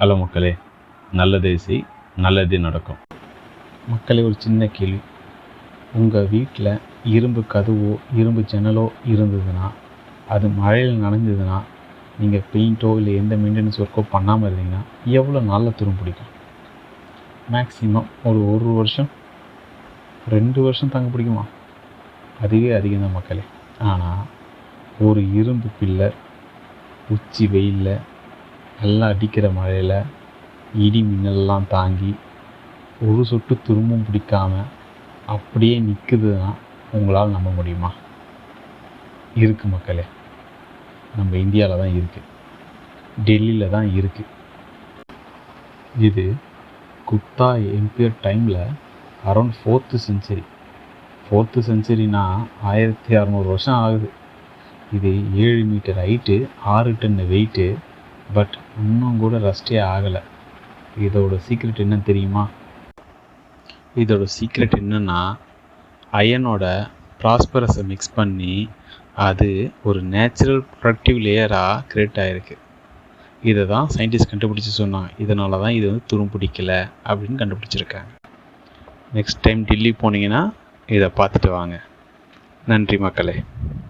Hello மக்களே நல்லதே செய் நல்லதே நடக்கும். மக்களே ஒரு சின்ன கேள்வி. உங்கள் வீட்டில் இரும்பு கதவோ இரும்பு ஜன்னலோ இருந்ததுன்னா அது மழையில் நனைஞ்சதுன்னா நீங்கள் பெயிண்ட்டோ இல்லை எந்த மெயின்டெனன்ஸ் ஒர்க்கோ பண்ணாமல் இருந்தீங்கன்னா எவ்வளோ நாளில் துரும் பிடிக்கும்? மேக்ஸிமம் ஒரு ஒரு வருஷம் ரெண்டு வருஷம் தாங்க பிடிக்குமா? அதுவே அதிகம் தான் மக்களே. ஆனால் ஒரு இரும்பு பில்லர் உச்சி வெயிலில் நல்லா அடிக்கிற மழையில் இடி மின்னல்லாம் தாங்கி ஒரு சொட்டு துரும்பும் பிடிக்காம அப்படியே நிற்குதுன்னா உங்களால் நம்ப முடியுமா? இருக்கு மக்களே. நம்ம இந்தியாவில் தான் இருக்குது டெல்லியில் தான் இருக்குது இது குப்தா எம்பியர் டைமில் அரௌண்ட் ஃபோர்த்து செஞ்சுரி ஃபோர்த்து செஞ்சுரினா ஆயிரத்தி அறநூறு வருஷம் ஆகுது. இது ஏழு மீட்டர் ஹைட்டு ஆறு டன் வெயிட்டு பட் இன்னும் கூட ரஸ்டே ஆகலை. இதோட சீக்ரெட் என்னன்னு தெரியுமா? இதோட சீக்ரெட் என்னென்னா அயனோட ப்ராஸ்பரஸை மிக்ஸ் பண்ணி அது ஒரு நேச்சுரல் ப்ரொடக்டிவ் லேயராக கிரியேட் ஆகிருக்கு இதை தான் சயின்டிஸ்ட் கண்டுபிடிச்சி சொன்னாங்க. இதனால தான் இது வந்து துரும் பிடிக்கல அப்படின்னு கண்டுபிடிச்சிருக்காங்க. நெக்ஸ்ட் டைம் டெல்லி போனீங்கன்னா இதை பார்த்துட்டு வாங்க. நன்றி மக்களே.